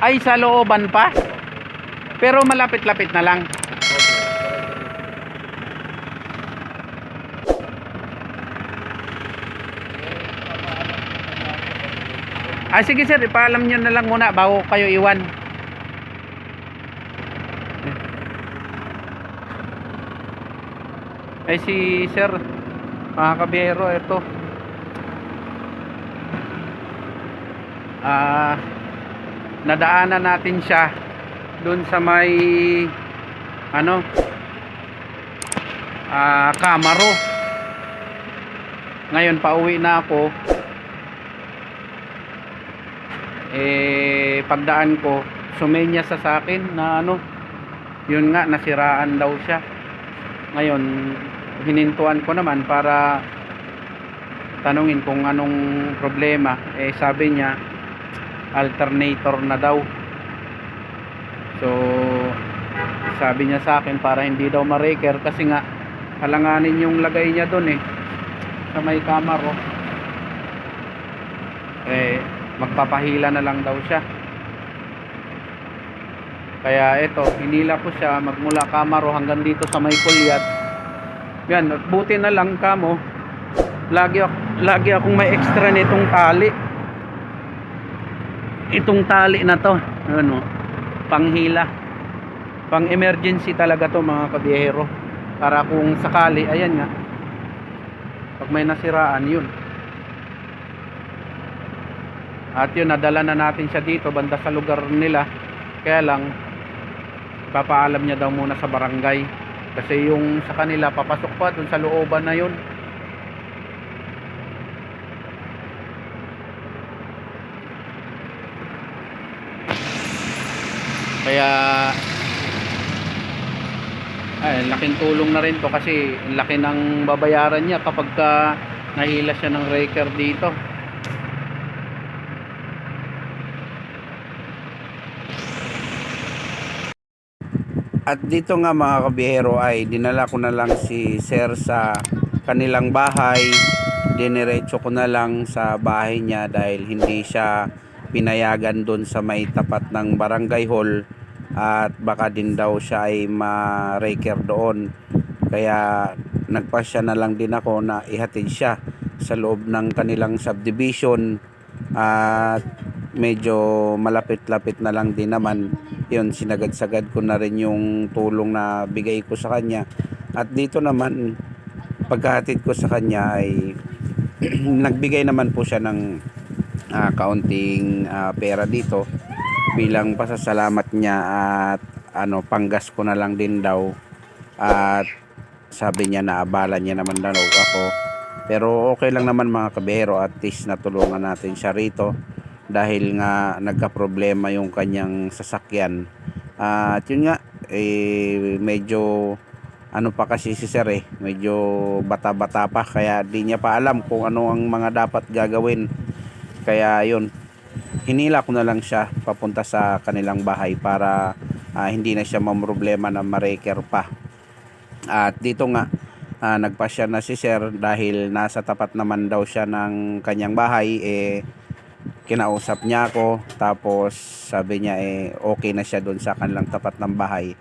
Ay, sa looban pa? Pero malapit-lapit na lang. Ah, sige sir, ipaalam nyo na lang muna bago kayo iwan. Ay si sir, mga kabiyero, ito. Ah, nadaanan natin siya doon sa may ano ah Camaro. Ngayon pauwi na ako. Eh pagdaan ko, sumenya sa sa akin na ano, yun nga nasiraan daw siya. Ngayon hinintuan ko naman para tanungin kung anong problema. Eh sabi niya alternator na daw. So, sabi niya sa akin para hindi daw ma-raker kasi nga halanganin yung lagay niya doon eh sa may kamaro. Eh, magpapahila na lang daw siya. Kaya ito, hinila ko siya magmula kamaro hanggang dito sa may kulyat. Yan, buti na lang kamo. Lagi, ak- lagi akong may extra nitong tali itong tali na to. Ano panghila. Pang emergency talaga to mga kabiyero. Para kung sakali ayan nga. Pag may nasiraan yun. At yun nadala na natin siya dito banda sa lugar nila. Kaya lang papaalam niya daw muna sa barangay. Kasi yung sa kanila papasok pa dun sa looban na yun Kaya ay, laking tulong na rin to kasi laki ng babayaran niya kapag ka nahila siya ng raker dito. At dito nga mga kabihero ay dinala ko na lang si Sir sa kanilang bahay. Diniretso ko na lang sa bahay niya dahil hindi siya pinayagan doon sa may tapat ng barangay hall at baka din daw siya ay ma-raker doon. Kaya nagpasya na lang din ako na ihatid siya sa loob ng kanilang subdivision. At medyo malapit-lapit na lang din naman. Yun sinagad-sagad ko na rin yung tulong na bigay ko sa kanya. At dito naman pagkahatid ko sa kanya ay nagbigay naman po siya ng ah, kaunting ah, pera dito bilang pasasalamat niya at ano panggas ko na lang din daw. At sabi niya na abala niya naman daw ako. Pero okay lang naman mga kabehero at least natulungan natin siya rito dahil nga nagka-problema yung kanyang sasakyan. At yun nga eh medyo ano pa kasi si sir eh medyo bata-bata pa. Kaya di niya pa alam kung ano ang mga dapat gagawin. Kaya yun hinila ko na lang siya papunta sa kanilang bahay para uh, hindi na siya mamroblema na ma-raker pa. At dito nga, uh, nagpasya na si Sir dahil nasa tapat naman daw siya ng kanyang bahay eh kinausap niya ako tapos sabi niya eh okay na siya doon sa kanilang tapat ng bahay